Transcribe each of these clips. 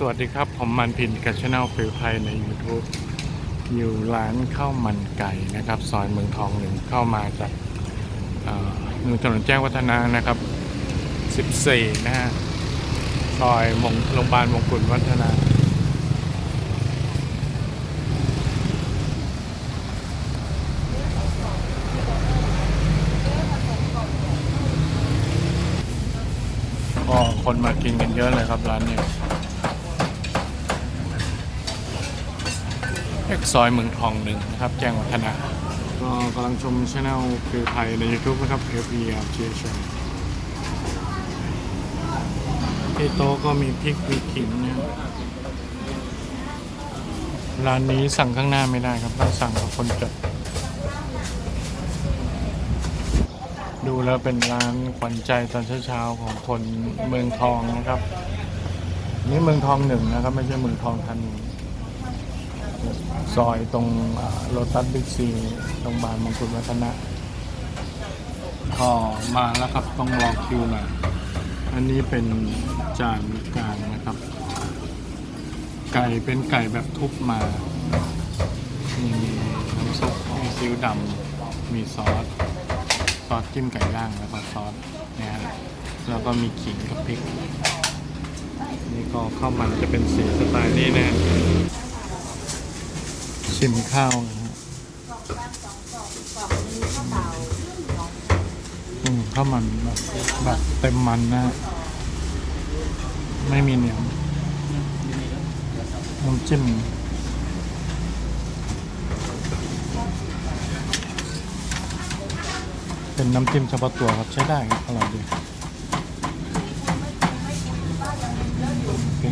สวัสดีครับ ผมมันพินกับช anel ฟิลไทยใน YouTube อยู่ร้านข้าวมันไก่นะครับซอยเมืองทองหนึ่งเข้ามาจากเอ่อเมืองถนนแจ้งวัฒนะนะครับ 14 นะฮะซอยมงโรงพยาบาลมงกุฎวัฒนะก็คนมากินกันเยอะเลยครับร้านนี้ เอกซอยเมืองทองหนึ่งนะครับ แจ้งวัฒนะ ก็กำลังชมช anel คือไทยใน YouTube นะครับ F E R G H ที่โต๊ะก็มีพริกมีขิงเนี่ยร้านนี้สั่งข้างหน้าไม่ได้ครับต้องสั่งกับคนจัดดูแล้วเป็นร้านขวัญใจตอนเช้าๆของคนเมืองทองนะครับ นี่เมืองทองหนึ่งนะครับ ไม่ใช่เมืองทองธานี ซอยตรงโลตัสบิ๊กซีโรงพยาบาลมงกุฎวัฒนะก็มาแล้วครับต้องรอคิวหน่อยอันนี้เป็นจานกลางนะครับ ไก่เป็นไก่แบบทุบมามีน้ำซุปมีซีอิ๊วดำมีซอส ซอสจิ้มไก่ย่างแล้วก็ซอสนะฮะแล้วก็มีขิงกับพริก นี่ก็ข้าวมันจะเป็นสีสไตล์นี้นะ ชิมข้าวนะฮะอืมข้าวมันแบบแบบเต็มมันนะฮะไม่มีเหนียวน้ำจิ้มเป็นน้ำจิ้มเฉพาะตัวครับใช้ได้ครับอร่อยดีโอเค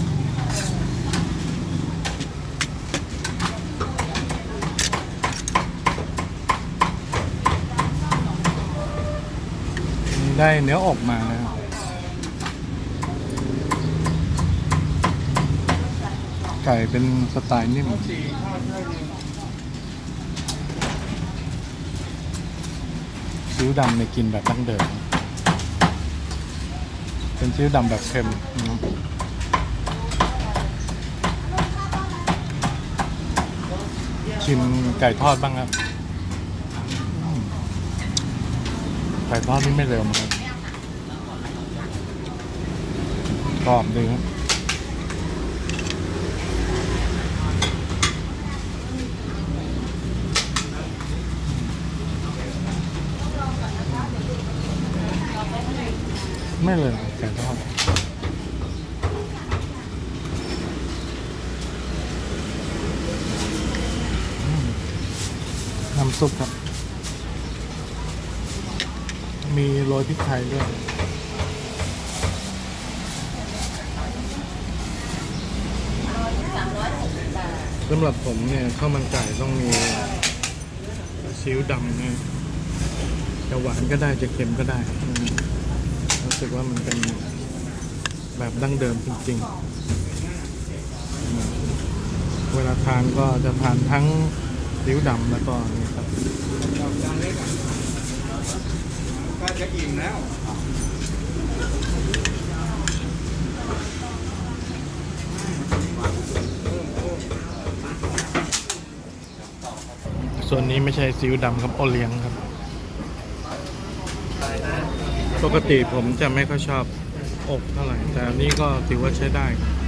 นี่ ได้เนื้ออกมานะครับไก่เป็นสไตล์นิ่มซีอิ๊วดำในกินแบบดั้งเดิม เป็นซีอิ๊วดำแบบเค็มนะชิมไก่ทอดบ้างครับอืม ไก่ทอดนี่ไม่เร็วเหมือนกันกรอบดีครับไม่เลยไก่ทอดน้ำซุปครับ มีโรยพริกไทยด้วยสำหรับผมเนี่ยข้าวมันไก่ต้องมีซีอิ๊วดำนี่ยจะหวานก็ได้จะเค็มก็ได้รู้สึกว่ามันเป็นแบบดั้งเดิมจริงๆ เวลาทานก็จะทานทั้งริ้วดำแล้วก็นี่ครับ จะอิ่มแล้ว ส่วนนี้ไม่ใช่ซีอิ๊วดำครับโอเลี้ยงครับ ปกติผมจะไม่ค่อยชอบอกเท่าไหร่ แต่อันนี้ก็ถือว่าใช้ได้ครับ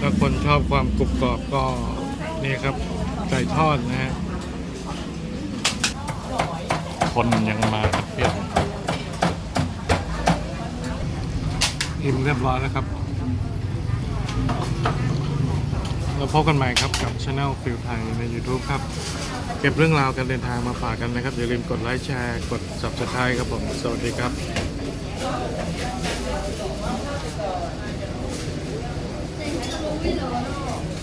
ถ้าคนชอบความกรุบกรอบก็นี่ครับไก่ทอดนะฮะคนยังมาเพียบอิ่มเรียบร้อยแล้วครับ เราพบกันใหม่ครับกับช anel ฟิลไทยใน YouTube ครับ เก็บเรื่องราวการเดินทางมาฝากกันนะครับ อย่าลืมกดไลค์แชร์กด subscribe ครับผม สวัสดีครับ Bây?